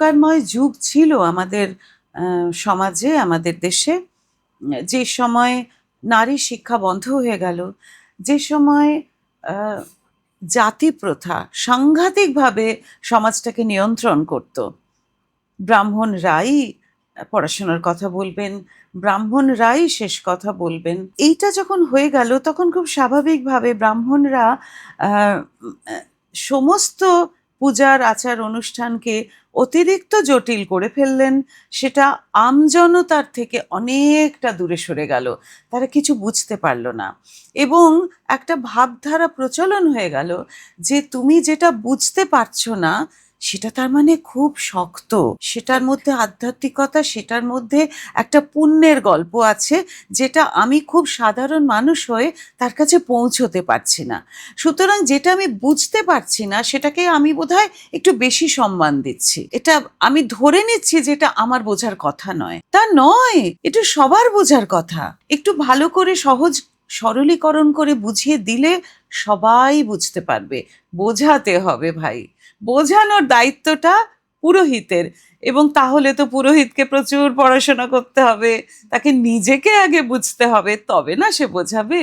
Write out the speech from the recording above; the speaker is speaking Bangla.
কারময় যুগ ছিল আমাদের সমাজে, আমাদের দেশে। যে সময় নারী শিক্ষা বন্ধ হয়ে গেল, যে সময় জাতি প্রথা সাংঘাতিকভাবে সমাজটাকে নিয়ন্ত্রণ করত। ব্রাহ্মণ রাই পড়াশোনার কথা বলবেন, ব্রাহ্মণ রাই শেষ কথা বলবেন। এইটা যখন হয়ে গেল, তখন খুব স্বাভাবিকভাবে ব্রাহ্মণরা সমস্ত পূজার আচার অনুষ্ঠানকে অতিরিক্ত জটিল করে ফেললেন, সেটা আমজনতার থেকে অনেকটা দূরে সরে গেল। তারা কিছু বুঝতে পারল না। এবং একটা ভাবধারা প্রচলন হয়ে গেল যে তুমি যেটা বুঝতে পারছ না সেটা তার মানে খুব শক্ত। সেটার মধ্যে আধ্যাত্মিকতা, সেটার মধ্যে একটা পুণ্যের গল্প আছে, যেটা আমি খুব সাধারণ মানুষ হয়ে তার কাছে পৌঁছতে পারছি না। সুতরাং যেটা আমি বুঝতে পারছি না, সেটাকে আমি বোধহয় একটু বেশি সম্মান দিচ্ছি। এটা আমি ধরে নিচ্ছি যেটা আমার বোঝার কথা নয়। তা নয়, এটা সবার বোঝার কথা। একটু ভালো করে সহজ সরলীকরণ করে বুঝিয়ে দিলে সবাই বুঝতে পারবে। বোঝাতে হবে ভাই। বোঝানোর দায়িত্বটা পুরোহিতের এবং তাহলে তো পুরোহিতকে প্রচুর পড়াশোনা করতে হবে। তাকে নিজেকে আগে বুঝতে হবে, তবে না সে বোঝাবে?